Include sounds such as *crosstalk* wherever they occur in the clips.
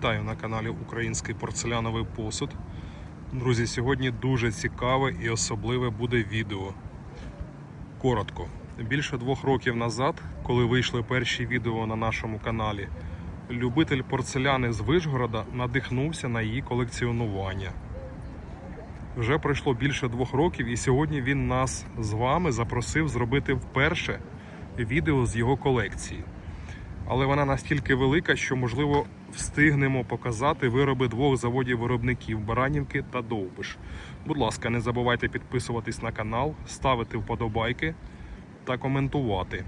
Вітаю на каналі Український порцеляновий посуд. Друзі, сьогодні дуже цікаве і особливе буде відео. Коротко. Більше двох років назад, коли вийшли перші відео на нашому каналі, любитель порцеляни з Вишгорода надихнувся на її колекціонування. Вже пройшло більше двох років, і сьогодні він нас з вами запросив зробити вперше відео з його колекції але вона настільки велика, що можливо встигнемо показати вироби двох заводів-виробників Баранівки та Довбиш. Будь ласка, не забувайте підписуватись на канал, ставити вподобайки та коментувати.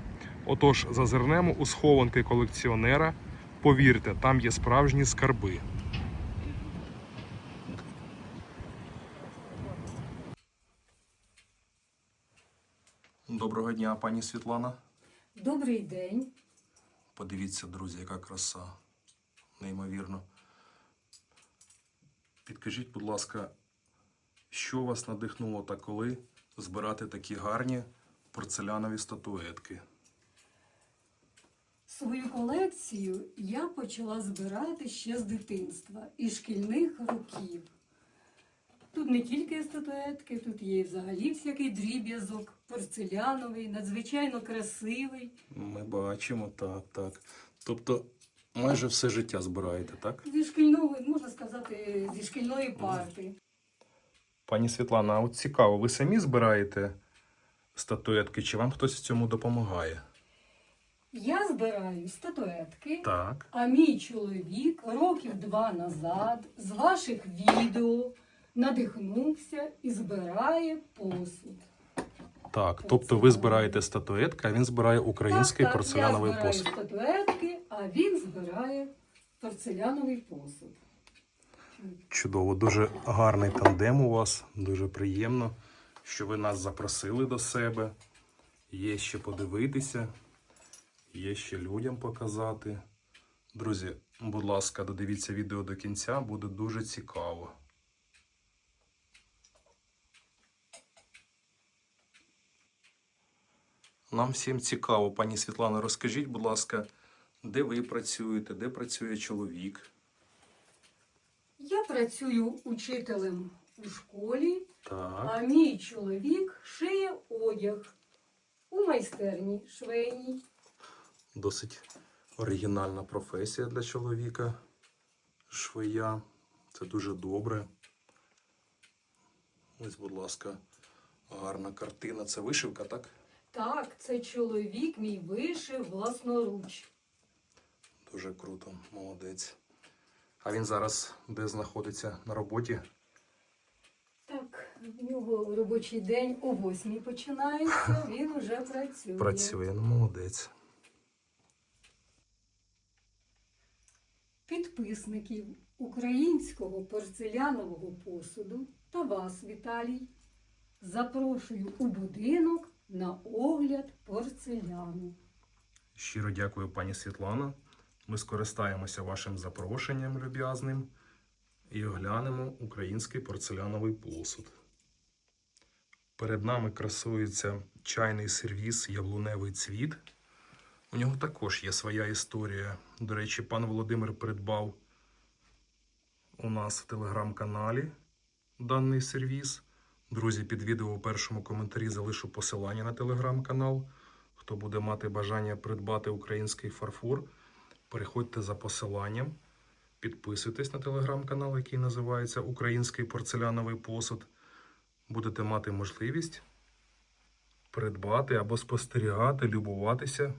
Отож, зазирнемо у схованки колекціонера. Повірте, там є справжні скарби. Доброго дня, пані Світлана. Добрий день. Подивіться, друзі, яка краса. Неймовірно. Підкажіть, будь ласка, що вас надихнуло та коли збирати такі гарні порцелянові статуетки? Свою колекцію я почала збирати ще з дитинства і шкільних років. Тут не тільки статуетки, тут є і взагалі всякий дріб'язок, порцеляновий, надзвичайно красивий. Ми бачимо, так, так. Тобто майже все життя збираєте, так? Зі шкільного, можна сказати, зі шкільної парти. Пані Світлана, а от цікаво, ви самі збираєте статуетки, чи вам хтось в цьому допомагає? Я збираю статуетки, Так. а мій чоловік років два назад з ваших відео надихнувся і збирає посуд. Так, тобто ви збираєте статуетки, а він збирає український Так, так, порцеляновий я збираю посуд. статуетки, а він збирає порцеляновий посуд. Чудово, дуже гарний тандем у вас, дуже приємно, що ви нас запросили до себе. Є ще подивитися, є ще людям показати. Друзі, будь ласка, додивіться відео до кінця, буде дуже цікаво. Нам всім цікаво, пані Світлано, розкажіть, будь ласка, де ви працюєте, де працює чоловік? Я працюю учителем у школі, Так. а мій чоловік шиє одяг у майстерні швейній. Досить оригінальна професія для чоловіка. Швея. Це дуже добре. Ось, будь ласка, гарна картина. Це вишивка, так? Так, це чоловік мій вишив власноруч. Дуже круто, молодець. А він зараз де знаходиться на роботі? Так, в нього робочий день о восьмій починається, він уже працює. Працює, ну молодець. підписників українського порцелянового посуду та вас, Віталій, запрошую у будинок на огляд порцеляну. Щиро дякую, пані Світлана. Ми скористаємося вашим запрошенням люб'язним і оглянемо український порцеляновий посуд. Перед нами красується чайний сервіс Яблуневий цвіт. У нього також є своя історія. До речі, пан Володимир придбав у нас в телеграм-каналі даний сервіс. Друзі, під відео у першому коментарі залишу посилання на телеграм-канал. Хто буде мати бажання придбати український фарфор, переходьте за посиланням, підписуйтесь на телеграм-канал, який називається Український порцеляновий посуд. Будете мати можливість придбати або спостерігати, любуватися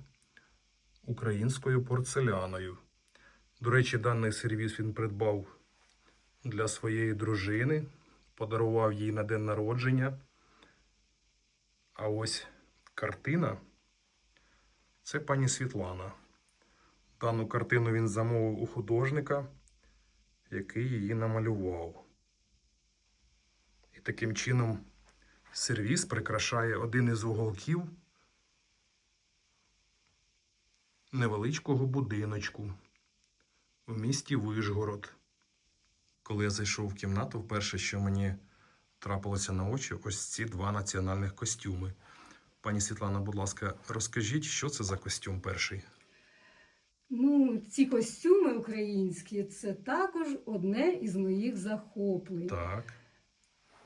українською порцеляною. До речі, даний сервіс він придбав для своєї дружини, подарував їй на день народження. А ось картина це пані Світлана. Дану картину він замовив у художника, який її намалював. І таким чином сервіс прикрашає один із уголків невеличкого будиночку в місті Вишгород. Коли я зайшов в кімнату, вперше, що мені трапилося на очі, ось ці два національних костюми. Пані Світлана, будь ласка, розкажіть, що це за костюм перший? Ну, ці костюми українські це також одне із моїх захоплень. Так.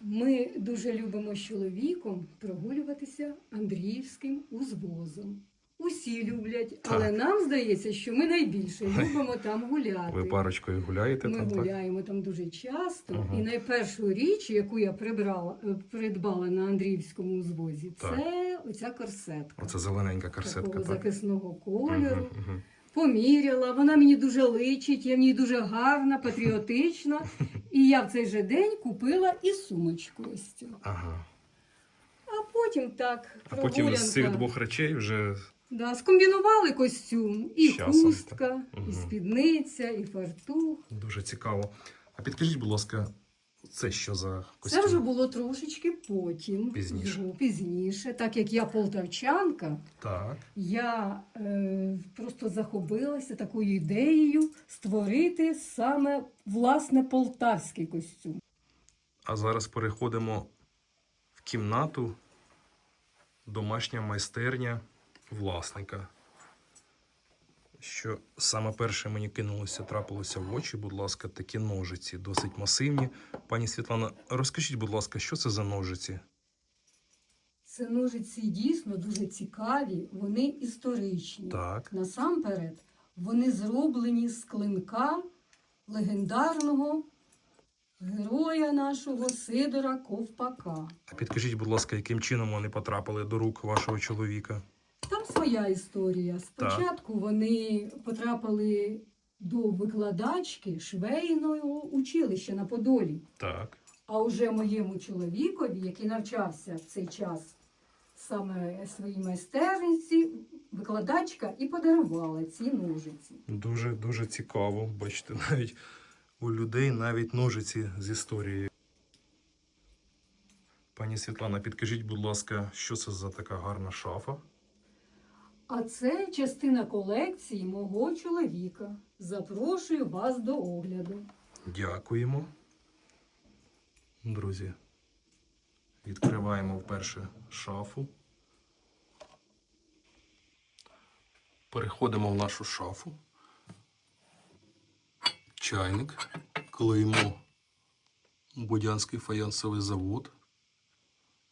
Ми дуже любимо з чоловіком прогулюватися Андріївським узвозом. Усі люблять, але нам здається, що ми найбільше *laughs* любимо там гуляти. Ви парочкою гуляєте Ми там, так? гуляємо там дуже часто. Ага. І найпершу річ, яку я прибрала, е, придбала на Андріївському узвозі, Так. це оця корсетка. Оце зелененька корсетка, такого так? захисного кольору. Мгм, мгм. Поміряла, вона мені дуже личить, я в ній дуже гарна, патріотична. І я в цей же день купила і сумочку ось цю. Ага. А потім так, А потім з цих прогулянка. двох речей вже Да, скомбінували костюм, і З часом, хустка, так. і Мгм. спідниця, і фартух. дуже цікаво. А підкажіть, будь ласка, це що за костюм? Це вже було трошечки потім, Пізніше. Пізніше. Так як я полтавчанка, Так. я е, просто захопилася такою ідеєю створити саме власне полтавський костюм. А зараз переходимо в кімнату домашня майстерня власника. Що саме перше мені кинулося, трапилося в очі, будь ласка, такі ножиці, досить масивні. Пані Світлана, розкажіть, будь ласка, що це за ножиці? Це ножиці дійсно дуже цікаві, вони історичні. Так. Насамперед, вони зроблені з клинка легендарного героя нашого Сидора Ковпака. А підкажіть, будь ласка, яким чином вони потрапили до рук вашого чоловіка? Своя історія. Спочатку вони потрапили до викладачки швейного училища на Подолі. Так. А уже моєму чоловікові, який навчався в цей час саме своїй майстерниці, викладачка і подарувала ці ножиці. Дуже дуже цікаво. Бачите, навіть у людей навіть ножиці з історією. Пані Світлана, підкажіть, будь ласка, що це за така гарна шафа? А це частина колекції мого чоловіка. Запрошую вас до огляду. Дякуємо. Друзі, відкриваємо вперше шафу. Переходимо в нашу шафу. Чайник, клеймо Будянський фаянсовий завод.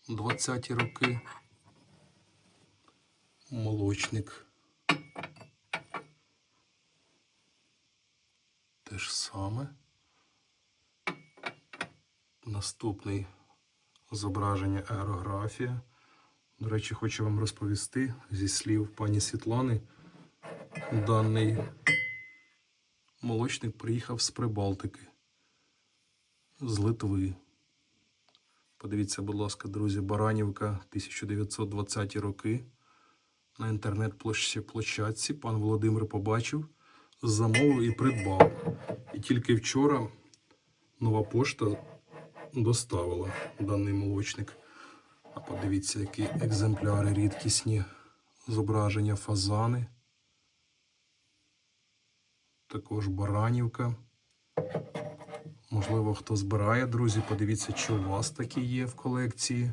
20-ті роки. Молочник. Те ж саме. Наступний зображення аерографія. До речі, хочу вам розповісти зі слів пані Світлани. Даний молочник приїхав з Прибалтики, з Литви. Подивіться, будь ласка, друзі, Баранівка, 1920 роки. На інтернет-площадці пан Володимир побачив, замовив і придбав. І тільки вчора нова пошта доставила даний молочник. А подивіться, які екземпляри рідкісні зображення фазани. Також баранівка. Можливо, хто збирає, друзі, подивіться, чи у вас такі є в колекції.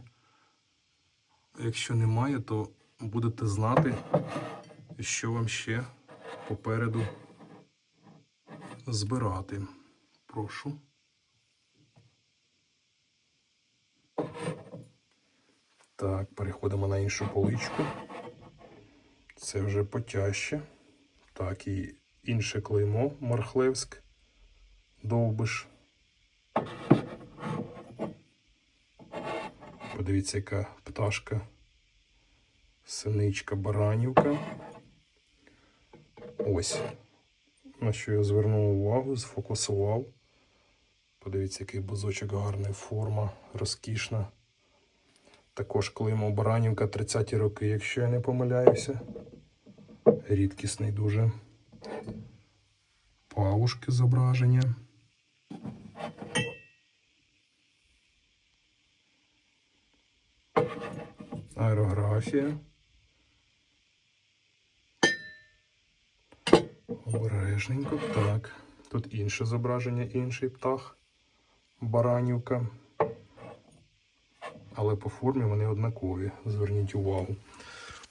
Якщо немає, то будете знати, що вам ще попереду збирати. Прошу. Так, переходимо на іншу поличку. Це вже потяжче. Так, і інше клеймо Мархлевськ. Довбиш. Подивіться, яка пташка. Синичка Баранівка. Ось. На що я звернув увагу, сфокусував. Подивіться, який бузочок гарний, форма розкішна. Також клеймо Баранівка 30-ті роки, якщо я не помиляюся. Рідкісний дуже. Павушки зображення. Аерографія. Обережненько. Так. Тут інше зображення, інший птах. Баранівка. Але по формі вони однакові. Зверніть увагу.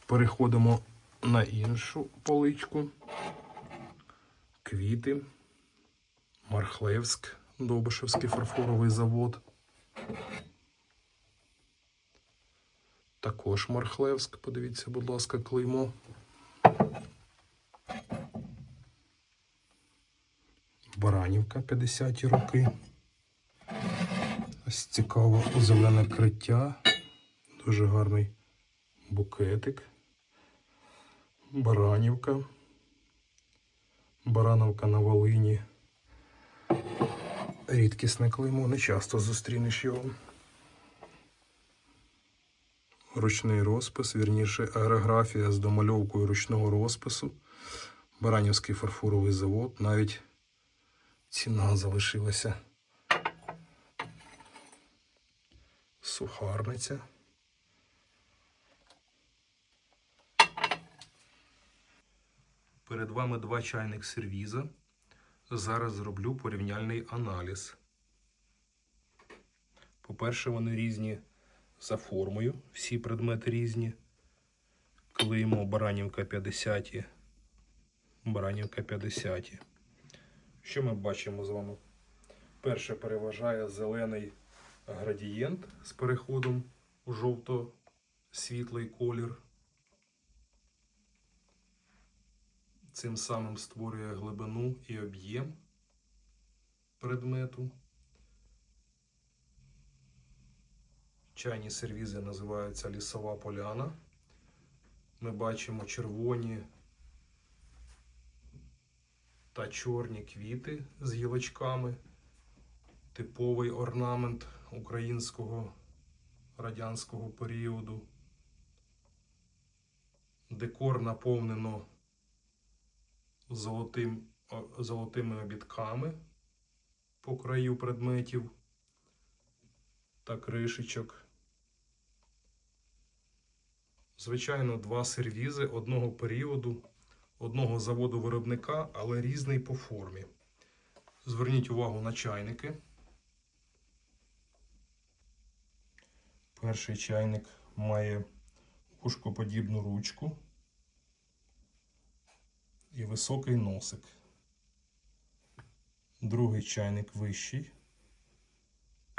Переходимо на іншу поличку. квіти. Мархлевськ, Довбишевський фарфоровий завод. Також Мархлевськ, подивіться, будь ласка, клеймо. Баранівка 50-ті роки. Ось цікаво зелене криття. Дуже гарний букетик. Баранівка. Барановка на Волині. Рідкісне клеймо, не часто зустрінеш його. Ручний розпис, вірніше аерографія з домальовкою ручного розпису. Баранівський фарфоровий завод. Навіть ціна залишилася. Сухарниця. Перед вами два чайник сервіза. Зараз зроблю порівняльний аналіз. По-перше, вони різні за формою. Всі предмети різні. Клеймо Баранівка 50. Баранівка 50. Що ми бачимо з вами? Перше переважає зелений градієнт з переходом у жовто-світлий колір. Цим самим створює глибину і об'єм предмету. Чайні сервізи називаються лісова поляна. Ми бачимо червоні та чорні квіти з гілочками. Типовий орнамент українського радянського періоду. Декор наповнено золотим, золотими обідками по краю предметів та кришечок. Звичайно, два сервізи одного періоду, одного заводу виробника, але різний по формі. Зверніть увагу на чайники. Перший чайник має кушкоподібну ручку і високий носик. Другий чайник вищий.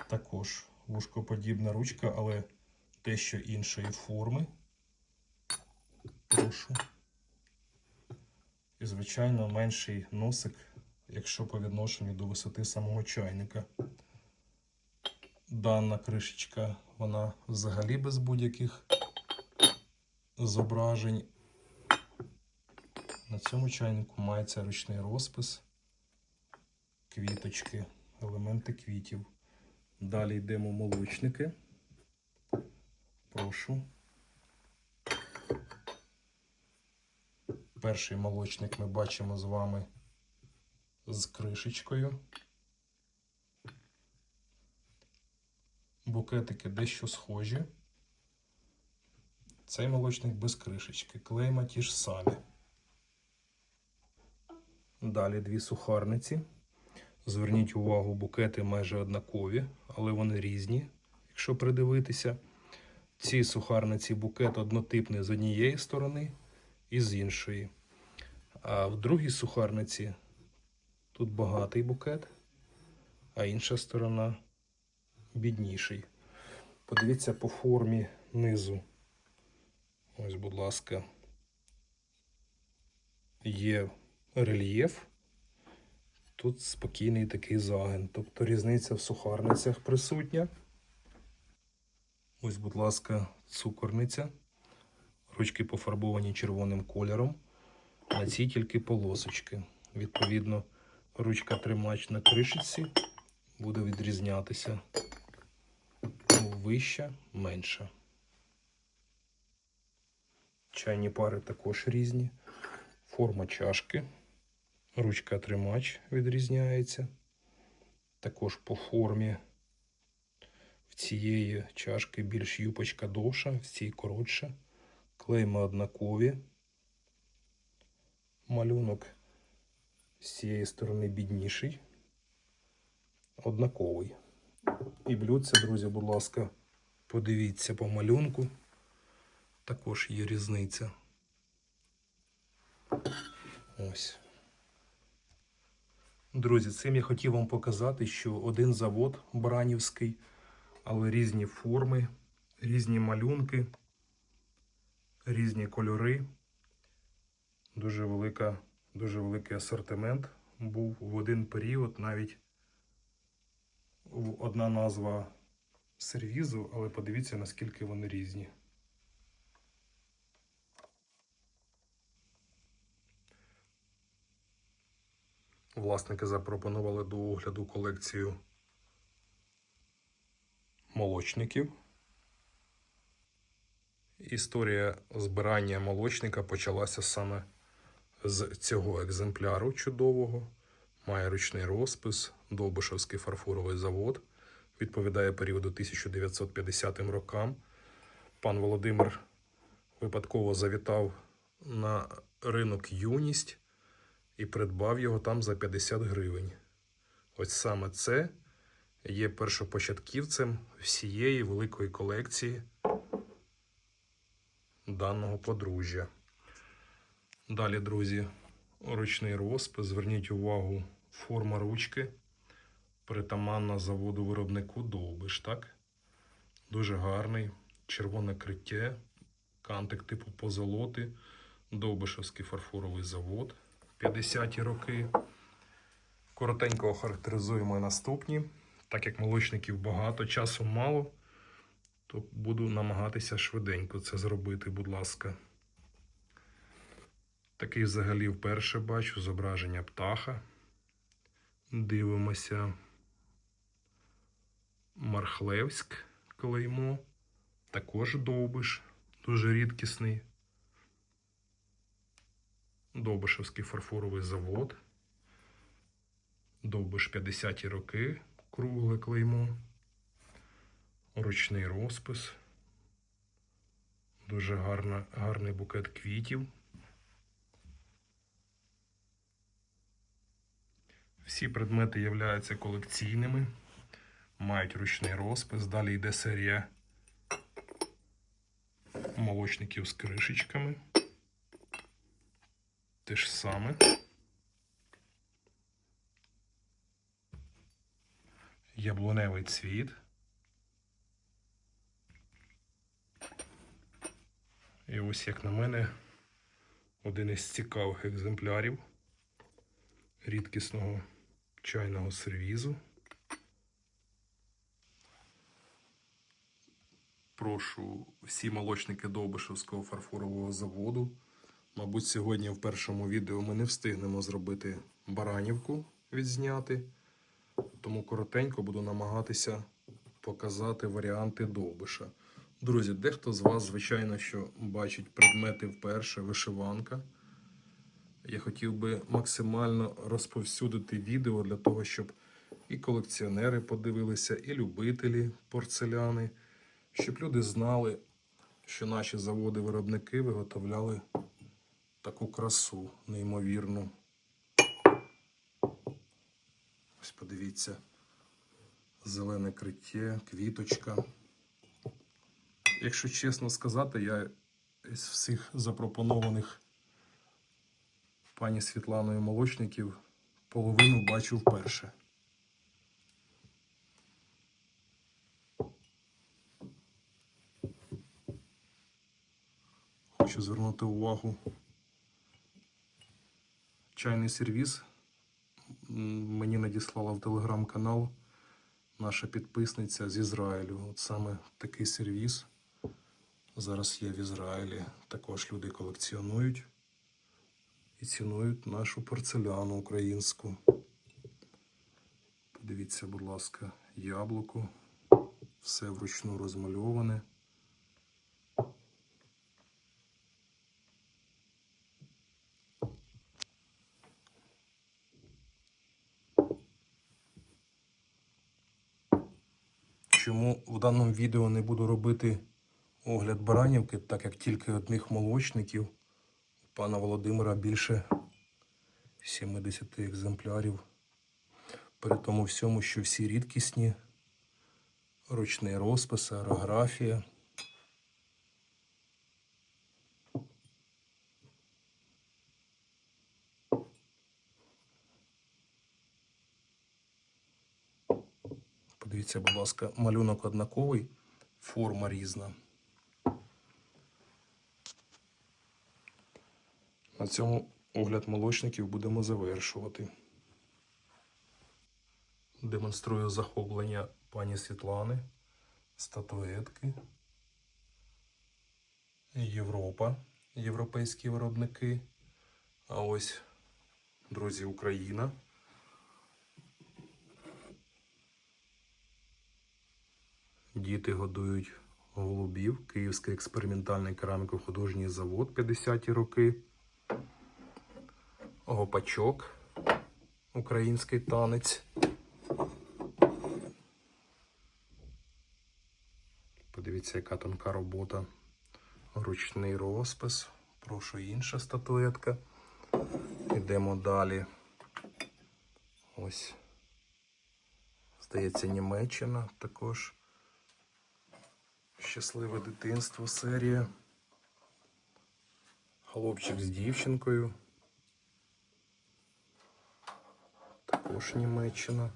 Також вушкоподібна ручка, але дещо іншої форми. Прошу. І, звичайно, менший носик, якщо по відношенню до висоти самого чайника. Дана кришечка, вона взагалі без будь-яких зображень. На цьому чайнику мається ручний розпис, квіточки, елементи квітів. Далі йдемо молочники. Прошу. Перший молочник ми бачимо з вами з кришечкою. Букетики дещо схожі. Цей молочник без кришечки. Клейма ті ж самі. Далі дві сухарниці. Зверніть увагу, букети майже однакові, але вони різні, якщо придивитися. Ці сухарниці букет однотипний з однієї сторони і з іншої. А в другій сухарниці тут багатий букет, а інша сторона бідніший. Подивіться по формі низу. Ось, будь ласка, є рельєф. Тут спокійний такий загин. Тобто різниця в сухарницях присутня. Ось, будь ласка, цукорниця. Ручки пофарбовані червоним кольором. На цій тільки полосочки. Відповідно, ручка тримач на кришечці буде відрізнятися. Вища, менша. Чайні пари також різні. Форма чашки. Ручка тримач відрізняється. Також по формі в цієї чашки більш юпочка довша, в цій коротша. Клейми однакові. Малюнок з цієї сторони бідніший. Однаковий. І блюдце, друзі, будь ласка, подивіться по малюнку. Також є різниця. Ось. Друзі, цим я хотів вам показати, що один завод Баранівський, але різні форми, різні малюнки, різні кольори. Дуже велика, дуже великий асортимент був в один період, навіть одна назва сервізу, але подивіться, наскільки вони різні. Власники запропонували до огляду колекцію молочників. Історія збирання молочника почалася саме з цього екземпляру чудового. Має ручний розпис, Довбишевський фарфоровий завод. Відповідає періоду 1950 рокам. Пан Володимир випадково завітав на ринок Юність і придбав його там за 50 гривень. Ось саме це є першопочатківцем всієї великої колекції даного подружжя. Далі, друзі, ручний розпис. Зверніть увагу, форма ручки притаманна заводу виробнику Довбиш, так? Дуже гарний, червоне криття, кантик типу позолоти, Довбишевський фарфоровий завод, 50-ті роки. Коротенько охарактеризуємо наступні. Так як молочників багато, часу мало, то буду намагатися швиденько це зробити, будь ласка. Такий взагалі вперше бачу зображення птаха. Дивимося. Мархлевськ клеймо. Також довбиш, дуже рідкісний. Довбишевський фарфоровий завод. Довбиш 50-ті роки, кругле клеймо. Ручний розпис. Дуже гарна, гарний букет квітів. Всі предмети являються колекційними, мають ручний розпис. Далі йде серія молочників з кришечками. Те ж саме. Яблуневий цвіт. І ось, як на мене, один із цікавих екземплярів рідкісного чайного сервізу. Прошу всі молочники Довбишевського фарфорового заводу. Мабуть, сьогодні в першому відео ми не встигнемо зробити баранівку відзняти. Тому коротенько буду намагатися показати варіанти довбиша. Друзі, дехто з вас, звичайно, що бачить предмети вперше, вишиванка. Я хотів би максимально розповсюдити відео для того, щоб і колекціонери подивилися, і любителі порцеляни, щоб люди знали, що наші заводи-виробники виготовляли таку красу неймовірну. Ось подивіться, зелене криття, квіточка. Якщо чесно сказати, я із всіх запропонованих пані Світланою Молочників половину бачу вперше. Хочу звернути увагу. Чайний сервіс мені надіслала в телеграм-канал наша підписниця з Ізраїлю. От саме такий сервіс. Зараз є в Ізраїлі. Також люди колекціонують і цінують нашу порцеляну українську. Подивіться, будь ласка, яблуко. Все вручну розмальоване. Чому в даному відео не буду робити огляд баранівки, так як тільки одних молочників у пана Володимира більше 70 екземплярів. При тому всьому, що всі рідкісні, ручний розпис, аерографія. Подивіться, будь ласка, малюнок однаковий, форма різна. На цьому огляд молочників будемо завершувати. Демонструю захоплення пані Світлани, статуетки. Європа, європейські виробники. А ось, друзі, Україна. Діти годують голубів. Київський експериментальний кераміко-художній завод 50-ті роки. Гопачок. Український танець. Подивіться, яка тонка робота. Ручний розпис. Прошу інша статуетка. Йдемо далі. Ось. Здається, Німеччина також. Щасливе дитинство серія. Хлопчик з дівчинкою. Також Німеччина.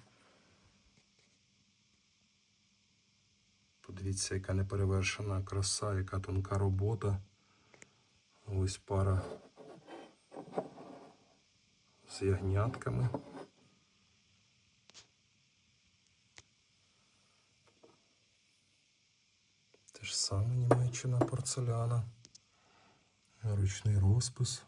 Подивіться, яка неперевершена краса, яка тонка робота. Ось пара з ягнятками. Те ж саме Німеччина порцеляна. Ручний розпис.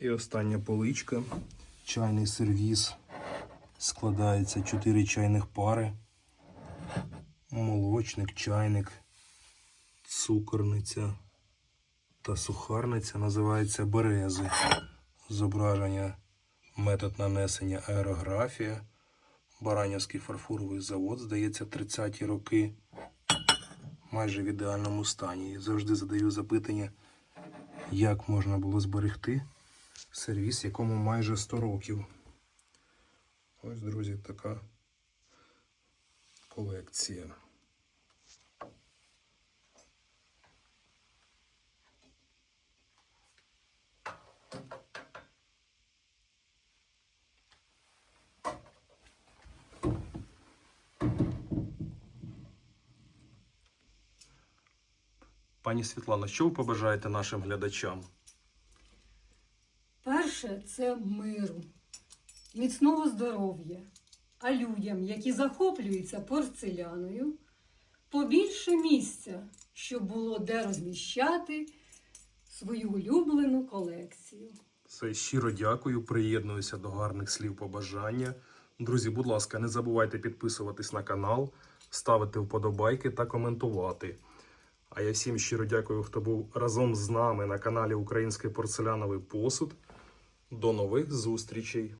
І остання поличка. Чайний сервіз. Складається 4 чайних пари. Молочник, чайник, цукорниця та сухарниця називається берези. Зображення метод нанесення аерографія. Баранівський фарфоровий завод, здається, 30-ті роки. Майже в ідеальному стані. Завжди задаю запитання, як можна було зберегти сервіс, якому майже 100 років. Ось, друзі, така колекція. Пані Світлана, що ви побажаєте нашим глядачам? Перше це миру, міцного здоров'я, а людям, які захоплюються порцеляною, побільше місця, щоб було де розміщати свою улюблену колекцію. Все щиро дякую, приєднуюся до гарних слів побажання. Друзі, будь ласка, не забувайте підписуватись на канал, ставити вподобайки та коментувати. А я всім щиро дякую, хто був разом з нами на каналі Український порцеляновий посуд. До нових зустрічей!